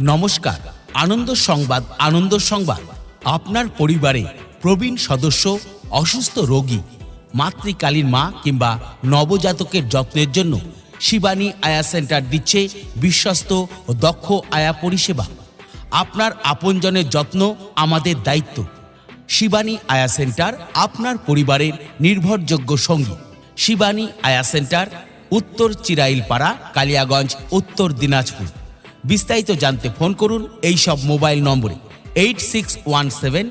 নমস্কার, আনন্দ সংবাদ আনন্দ সংবাদ। আপনার পরিবারে প্রবীণ সদস্য, অসুস্থ রোগী, মাতৃকালীন মা কিংবা নবজাতকের যত্নের জন্য শিবানী আয়া সেন্টার দিচ্ছে বিশ্বস্ত ও দক্ষ আয়া পরিষেবা। আপনার আপনজনের যত্ন আমাদের দায়িত্ব। শিবানী আয়া সেন্টার আপনার পরিবারের নির্ভরযোগ্য সঙ্গী। শিবানী আয়া সেন্টার, উত্তর চিরাইলপাড়া, কালিয়াগঞ্জ, উত্তর দিনাজপুর। বিস্তারিত জানতে ফোন করুন এই সব মোবাইল নম্বরে eight six one seven,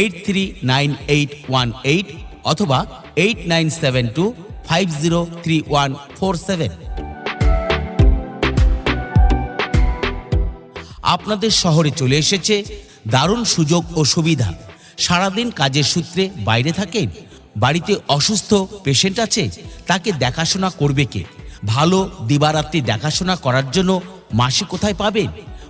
eight three nine eight one eight অথবা eight nine seven two, five zero three one four seven. আপনাদের শহরে চলে এসেছে দারুণ সুযোগ ও সুবিধা। সারাদিন কাজের সূত্রে বাইরে থাকেন? বাড়িতে অসুস্থ পেশেন্ট আছে? তাকে দেখাশোনা করবে কে? ভালো দিবারাত্রি দেখাশোনা করার জন্য মাসি কোথায় পাবেন?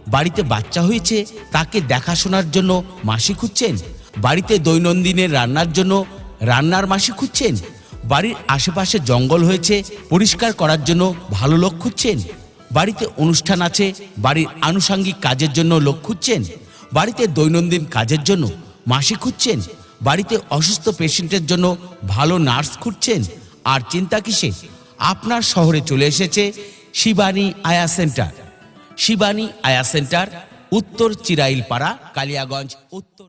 বাড়িতে বাচ্চা হয়েছে, তাকে দেখাশোনার জন্য মাসি খুঁজছেন। বাড়িতে দৈনন্দিনের রান্নার জন্য রান্নার মাসি খুঁজছেন। বাড়ির আশেপাশে জঙ্গল হয়েছে, পরিষ্কার করার জন্য ভালো লোক খুঁজছেন। বাড়িতে অনুষ্ঠান আছে, বাড়ির আনুষাঙ্গিক কাজের জন্য লোক খুঁজছেন। বাড়িতে দৈনন্দিন কাজের জন্য মাসি খুঁজছেন। বাড়িতে অসুস্থ পেশেন্টের জন্য ভালো নার্স খুঁজছেন। আর চিন্তা কিসে আপনার শহরে চলে এসেছে শিবানী আয়া সেন্টার। শিবানী আয়া সেন্টার উত্তর চিরাইলপাড়া কালিয়াগঞ্জ উত্তর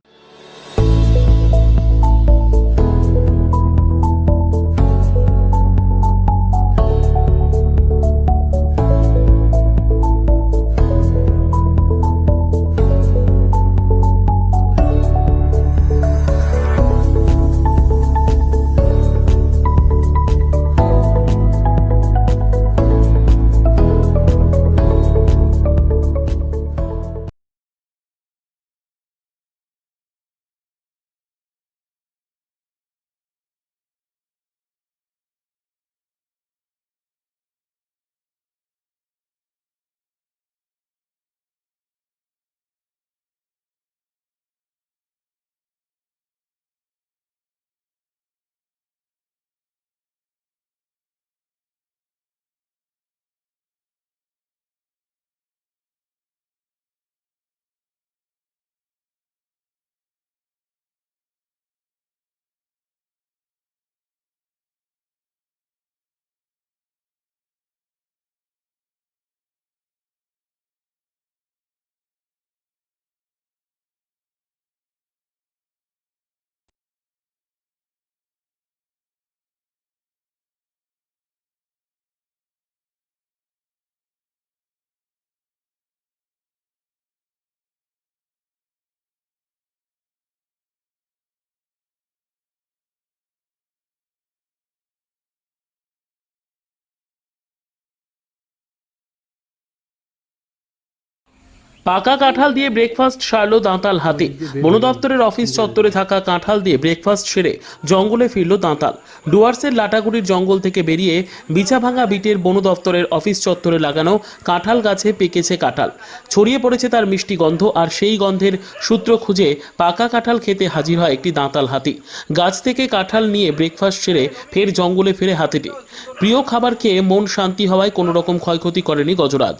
পাকা কাঁঠাল দিয়ে ব্রেকফাস্ট সারল দাঁতাল হাতে। বন দপ্তরের অফিস চত্বরে থাকা কাঁঠাল দিয়ে ব্রেকফাস্ট সেরে জঙ্গলে ফিরল দাঁতাল। ডুয়ার্সের লাটাগুড়ির জঙ্গল থেকে বেরিয়ে বিছাভাঙা বিটের বন দপ্তরের অফিস চত্বরে লাগানো কাঁঠাল গাছে পেকেছে কাঁঠাল। ছড়িয়ে পড়েছে তার মিষ্টি গন্ধ আর সেই গন্ধের সূত্র খুঁজে পাকা কাঁঠাল খেতে হাজির হয় একটি দাঁতাল হাতি। গাছ থেকে কাঁঠাল নিয়ে ব্রেকফাস্ট সেরে ফের জঙ্গলে ফিরে হাতিটি। প্রিয় খাবার খেয়ে মন শান্তি হওয়ায় কোনো রকম ক্ষয়ক্ষতি করেনি গজরাজ।